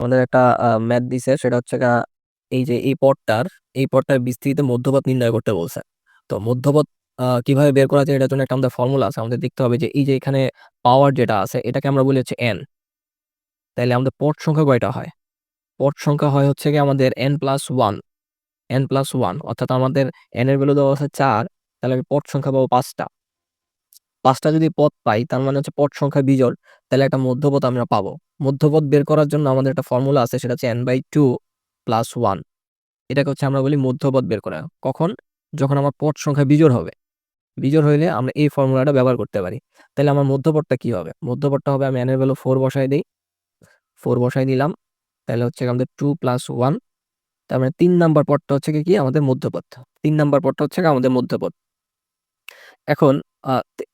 আমাদের একটা ম্যাথ দিছে। সেটা হচ্ছে এই যে, এই পদটার এই পদটার বিস্তৃত মধ্যপথ নির্ণয় করতে বলছে। তো মধ্যপদ কীভাবে বের করা যায় এটার জন্য একটা আমাদের ফর্মুলা আছে। আমাদের দেখতে হবে যে, এই যে, এখানে পাওয়ার যেটা আছে, এটাকে আমরা বলি হচ্ছে এন তাইলে আমাদের পদ সংখ্যা কয়টা হয়? পদ সংখ্যা হয় হচ্ছে কি আমাদের N plus one N plus one অর্থাৎ আমাদের এন এর ভ্যালু দেওয়া আছে চার, তাহলে আমি পদ সংখ্যা পাবো পাঁচটা। পাঁচটা যদি পথ পাই, তার মানে হচ্ছে পদ সংখ্যা বিজোড়, তাহলে একটা মধ্যপথ আমরা পাবো। মধ্যপদ বের করার জন্য আমাদের একটা ফর্মুলা আছে, সেটা হচ্ছে N by two plus one এটাকে হচ্ছে আমরা বলি মধ্যপথ বের করা। কখন? যখন আমার পদ সংখ্যা বিজোড় হবে। বিজোড় হইলে আমরা এই ফর্মুলাটা ব্যবহার করতে পারি। তাহলে আমার মধ্যপদটা কি হবে? মধ্যপদটা হবে আমি এনের ভ্যালু ফোর বসাই দিই। ফোর বসাই দিলাম। তাহলে হচ্ছে আমাদের টু প্লাস ওয়ান তার মানে তিন নাম্বার পদটা হচ্ছে কি? আমাদের মধ্যপথ তিন নাম্বার পদটা হচ্ছে আমাদের মধ্যপথ এখন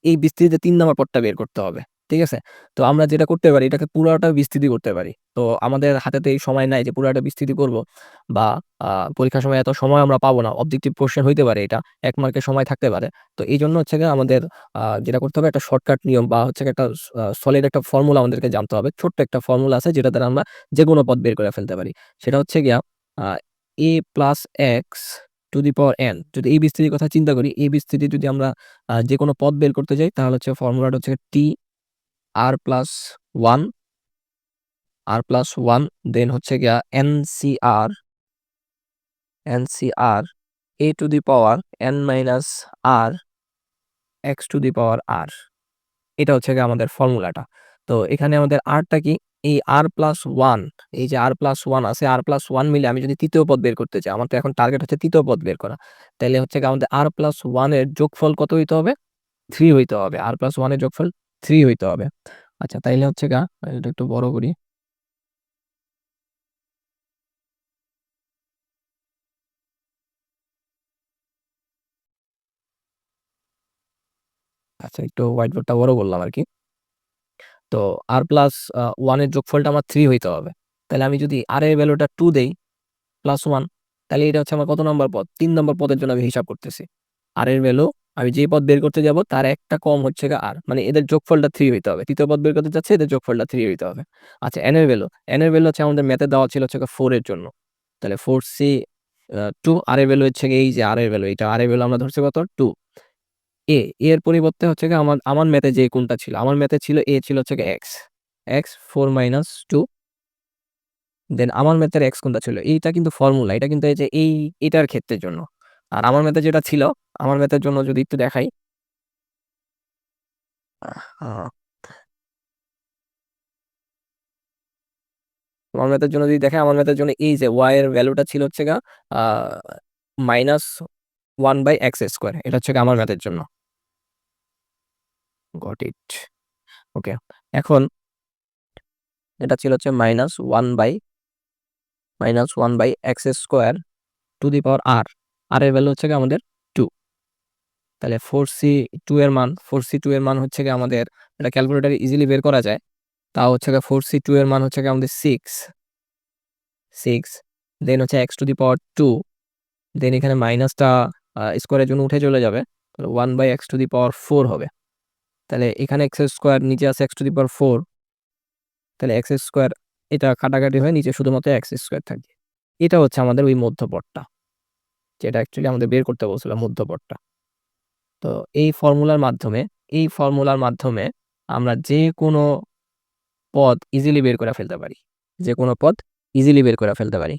এই বিস্তৃতিতে তিন নাম্বার পদটা বের করতে হবে। ঠিক আছে? তো আমরা যেটা করতে পারি, এটাকে পুরোটা বিস্তৃতি করতে পারি। তো আমাদের হাতে তো এই সময় নাই যে পুরোটা বিস্তৃতি করব বা পরীক্ষার সময় এত সময় আমরা পাবো না। অবজেক্টিভ কোশ্চেন হইতে পারে এটা, এক মার্কের সময় থাকতে পারে। তো এই জন্য হচ্ছে গিয়ে আমাদের যেটা করতে হবে একটা শর্টকাট নিয়ম বা হচ্ছে একটা সলিড একটা ফর্মুলা আমাদেরকে জানতে হবে। ছোট্ট একটা ফর্মুলা আছে যেটা দ্বারা আমরা যে কোনো পদ বের করে ফেলতে পারি। সেটা হচ্ছে গিয়া A plus X to the power N যদি এই বিস্তৃতির কথা চিন্তা করি, এই বিস্তৃতি যদি আমরা যে কোনো পথ বের করতে যাই, তাহলে হচ্ছে ফর্মুলাটা হচ্ছে T R plus one R plus one then হচ্ছে গিয়া N C R N C R A to the power N minus R X to the power R এটা হচ্ছে গিয়ে আমাদের ফর্মুলাটা। তো এখানে আমাদের আরটা কি? এই আর প্লাস ওয়ান এই যে আর প্লাস ওয়ান আছে আর প্লাস ওয়ান মিলে আমি যদি তৃতীয় পদ বের করতে চাই, আমার তো এখন টার্গেট হচ্ছে তৃতীয় পদ বের করা। তাহলে হচ্ছে আমাদের আর প্লাস ওয়ানের যোগফল কত হইতে হবে? থ্রি হইতে হবে। আর প্লাস ওয়ানের যোগফল থ্রি হইতে হবে। আচ্ছা তাইলে হচ্ছে গা, এটা একটু বড় করি। আচ্ছা একটু হোয়াইট বোর্ডটা বড় করলাম আর কি তো আর প্লাস ওয়ানের যোগফলটা আমার থ্রি হইতে হবে। তাহলে আমি যদি আর এর ভ্যালুটা টু দেই প্লাস ওয়ান তাহলে এটা হচ্ছে আমার কত নম্বর পদ? তিন নম্বর পদের জন্য আমি হিসাব করতেছি। আর এর ভ্যালু আমি যে পদ বের করতে যাব, তার একটা কম হচ্ছে আর। মানে এদের যোগফলটা থ্রি হইতে হবে। তৃতীয় পদ বের করতে যাচ্ছে, এদের যোগফলটা থ্রি হইতে হবে। আচ্ছা এন এর ভ্যালু এন এর ভ্যালু হচ্ছে আমাদের ম্যাথে দেওয়া ছিল হচ্ছে ফোর এর জন্য। তাহলে ফোর সি টু আর এর ভ্যালু হচ্ছে এই যে আর এর এটা আর এর আমরা ধরছি কত? টু এ এর পরিবর্তে হচ্ছে আমার আমার ম্যাথে যে কোনটা ছিল? আমার ম্যাথে ছিল এ ছিল হচ্ছে X X four minus two then আমার ম্যাথের এক্স কোনটা ছিল? এইটা কিন্তু ফর্মুলা এটা কিন্তু এই যে এই, এটার ক্ষেত্রের জন্য। আর আমার ম্যাথে যেটা ছিল আমার ম্যাথের জন্য যদি একটু দেখাই। আমার ম্যাথের জন্য যদি দেখে আমার ম্যাথের জন্য এই যে ওয়াই এর ভ্যালুটা ছিল হচ্ছে গা minus one by X square এটা হচ্ছে আমার ম্যাথের জন্য। গট ইট ওকে এখন এটা ছিল হচ্ছে minus one by minus one by X square to the power R R এর ভ্যালু হচ্ছে আমাদের তাহলে ফোর সি টু এর মান ফোর সি টু এর মান হচ্ছে গিয়ে আমাদের, এটা ক্যালকুলেটার ইজিলি বের করা যায়। তাও হচ্ছে গিয়ে ফোর সি টু এর মান হচ্ছে গিয়ে আমাদের সিক্স সিক্স দেন হচ্ছে X to the power two then এখানে মাইনাসটা স্কোয়ারের জন্য উঠে চলে যাবে। তাহলে one by X to the power four হবে। তাহলে এখানে এক্স স্কোয়ার নিচে আছে X to the power four তাহলে এক্স স্কোয়ার এটা কাটাকাটি হয়ে নিচে শুধুমাত্র এক্স স্কোয়ার থাকে এটা হচ্ছে আমাদের ওই মধ্যপটটা, যেটা অ্যাকচুয়ালি আমাদের বের করতে বলছিলাম মধ্যপটটা। তো এই ফর্মুলার মাধ্যমে, এই ফর্মুলার মাধ্যমে আমরা যে কোনো পদ ইজিলি বের করে ফেলতে পারি। যে কোনো পদ ইজিলি বের করে ফেলতে পারি।